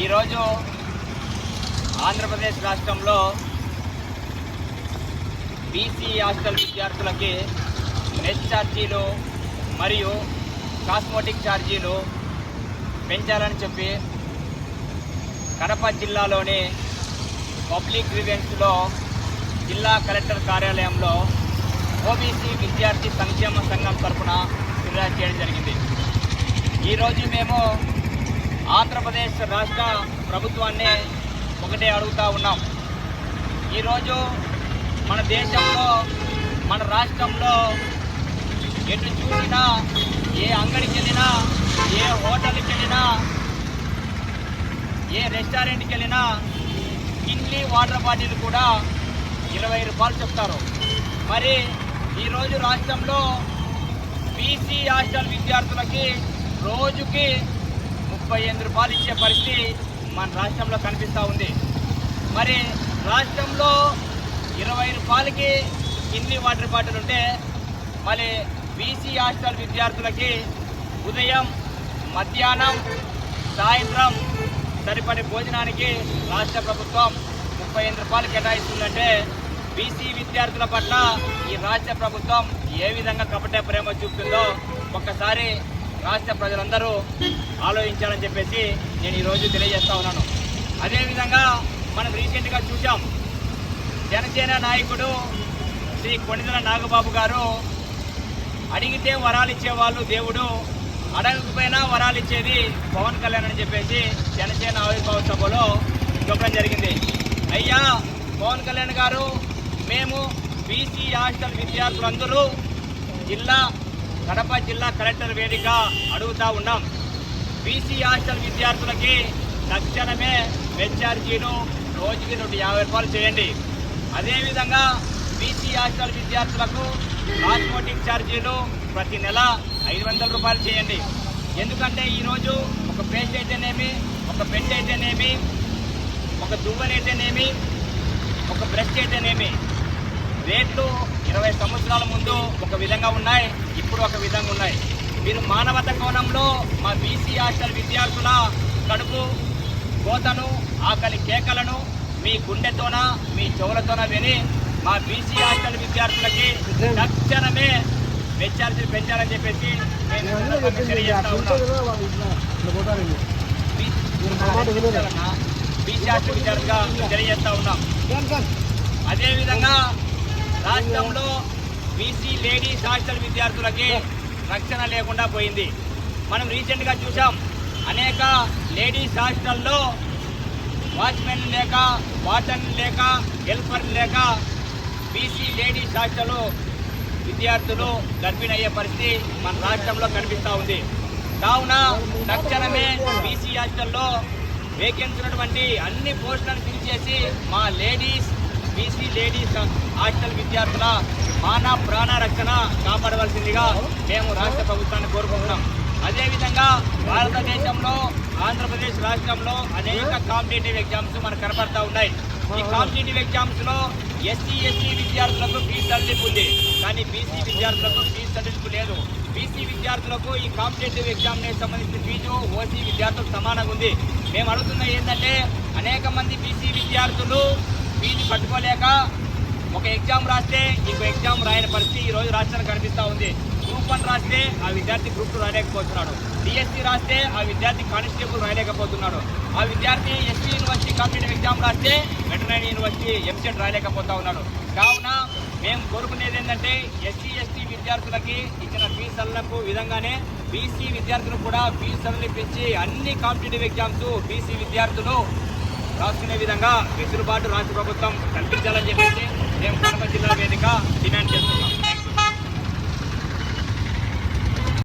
ఈరోజు ఆంధ్రప్రదేశ్ రాష్ట్రంలో BC hostel విద్యార్థులకి నెట్ ఛార్జీలు మరియు కాస్మోటిక్ ఛార్జీలు పెంచాలని చెప్పి కడప జిల్లాలోని పబ్లిక్ గ్రీవెన్స్లో జిల్లా కలెక్టర్ కార్యాలయంలో ఓబీసీ విద్యార్థి సంక్షేమ సంఘం తరఫున ఫిర్యాదు చేయడం జరిగింది. ఈరోజు మేము ఆంధ్రప్రదేశ్ రాష్ట్ర ప్రభుత్వాన్ని ఒకటే అడుగుతా ఉన్నాం. ఈరోజు మన దేశంలో మన రాష్ట్రంలో ఎటు చూసినా ఏ అంగడికి వెళ్ళినా ఏ హోటల్కి వెళ్ళినా ఏ రెస్టారెంట్కి వెళ్ళినా కిన్లీ వాటర్ బాటిల్ కూడా ఇరవై రూపాయలు చెప్తారు. మరి ఈరోజు రాష్ట్రంలో బీసీ హాస్టల్ విద్యార్థులకి రోజుకి ముప్పై ఎనిమిది రూపాయలు ఇచ్చే పరిస్థితి మన రాష్ట్రంలో కనిపిస్తూ ఉంది. మరి రాష్ట్రంలో ఇరవై రూపాయలకి కిన్లీ వాటర్ బాటిల్ ఉంటే మరి బీసీ హాస్టల్ విద్యార్థులకి ఉదయం మధ్యాహ్నం సాయంత్రం సరిపడే భోజనానికి రాష్ట్ర ప్రభుత్వం ముప్పై ఎనిమిది రూపాయలు కేటాయిస్తుందంటే బీసీ విద్యార్థుల పట్ల ఈ రాష్ట్ర ప్రభుత్వం ఏ విధంగా కపట ప్రేమ చూపుతుందో ఒక్కసారి రాష్ట్ర ప్రజలందరూ ఆలోచించాలని చెప్పేసి నేను ఈరోజు తెలియజేస్తా ఉన్నాను. అదేవిధంగా మనం రీసెంట్గా చూసాం జనసేన నాయకుడు శ్రీ కొణిదల నాగబాబు గారు అడిగితే వరాలు ఇచ్చేవాళ్ళు దేవుడు అడగకపోయినా వరాలు ఇచ్చేది పవన్ కళ్యాణ్ అని చెప్పేసి జనసేన ఆవిర్భావ సభలో చెప్పడం జరిగింది. అయ్యా పవన్ కళ్యాణ్ గారు మేము బీసీ హాస్టల్ విద్యార్థులందరూ జిల్లా కడప జిల్లా కలెక్టర్ వేదిక అడుగుతా ఉన్నాం. బీసీ హాస్టల్ విద్యార్థులకి తక్షణమే మెచ్చార్జీను రోజుకి నూట యాభై రూపాయలు చేయండి. అదేవిధంగా బీసీ హాస్టల్ విద్యార్థులకు కాస్మోటిక్ ఛార్జీలు ప్రతి నెల ఐదు వందల రూపాయలు చేయండి. ఎందుకంటే ఈరోజు ఒక పేస్ట్ అయితేనేమి ఒక పెన్ అయితేనేమి ఒక దువ్వనైతేనేమి ఒక బ్రష్ అయితేనేమి రేట్లు ఇరవై సంవత్సరాల ముందు ఒక విధంగా ఉన్నాయి ఇప్పుడు ఒక విధంగా ఉన్నాయి. మీరు మానవత కోణంలో మా బీసీ హాస్టల్ విద్యార్థుల కడుపు కోతను ఆకలి కేకలను మీ గుండెతోన మీ చెవులతోన విని మా బీసీ హాస్టల్ విద్యార్థులకి తక్షణమే మెచ్చార్జీలు పెంచాలని చెప్పేసి. బీసీ హాస్టల్ విద్యార్థిగా తెలియజేస్తా ఉన్నాం. అదేవిధంగా బీసీ లేడీస్ హాస్టల్ విద్యార్థులకి రక్షణ లేకుండా పోయింది. మనం రీసెంట్గా చూసాం అనేక లేడీస్ హాస్టల్లో వాచ్మెన్ లేక వార్డన్ లేక హెల్పర్ లేక బీసీ లేడీస్ హాస్టల్ విద్యార్థులు గర్భిణి అయ్యే పరిస్థితి మన రాష్ట్రంలో కనిపిస్తూ ఉంది. కావున తక్షణమే బీసీ హాస్టల్లో వేకెన్సీ ఉన్నటువంటి అన్ని పోస్టులను ఫిల్ చేసి మా లేడీస్ బీసీ లేడీస్ హాస్టల్ విద్యార్థుల మాన ప్రాణ రక్షణ కాపాడవలసిందిగా మేము రాష్ట్ర ప్రభుత్వాన్ని కోరుకుంటున్నాం. అదేవిధంగా భారతదేశంలో ఆంధ్రప్రదేశ్ రాష్ట్రంలో అనేక కాంపిటేటివ్ ఎగ్జామ్స్ మనకు కనపడతా ఉన్నాయి. ఈ కాంపిటేటివ్ ఎగ్జామ్స్లో ఎస్సీ ఎస్టీ విద్యార్థులకు ఫీజు సర్టిఫిక్ ఉంది. కానీ బీసీ విద్యార్థులకు ఫీజు సర్టిఫిక్ లేదు. బీసీ విద్యార్థులకు ఈ కాంపిటేటివ్ ఎగ్జామినేషన్ సంబంధించిన ఫీజు ఓసీ విద్యార్థులకు సమానంగా ఉంది. మేము అడుగుతున్నది ఏంటంటే అనేక మంది బీసీ విద్యార్థులు ఫీజు కట్టుకోలేక ఒక ఎగ్జామ్ రాస్తే ఇంకో ఎగ్జామ్ రాయని పరిస్థితి ఈ రోజు రాష్ట్రానికి కనిపిస్తూ ఉంది. గ్రూప్ వన్ రాస్తే ఆ విద్యార్థి గ్రూప్ టూ రాయలేకపోతున్నాడు. డిఎస్సి రాస్తే ఆ విద్యార్థి కానిస్టేబుల్ రాయలేకపోతున్నాడు. ఆ విద్యార్థి ఎస్సీ యూనివర్సిటీ కాంపిటేటివ్ ఎగ్జామ్ రాస్తే వెటనరీ యూనివర్సిటీ ఎంసెట్ రాయలేకపోతా ఉన్నాడు. కావున మేము కోరుకునేది ఏంటంటే ఎస్సీ ఎస్టీ విద్యార్థులకి ఇచ్చిన ఫీజు సడలింపు విధంగానే బీసీ విద్యార్థులు కూడా ఫీజు సడలింపించి అన్ని కాంపిటేటివ్ ఎగ్జామ్స్ బీసీ విద్యార్థులు రాసుకునే విధంగా వెసులుబాటు రాష్ట్ర ప్రభుత్వం కల్పించాలని చెప్పేసి మేము కడప జిల్లా వేదిక డిమాండ్ చేస్తున్నాం.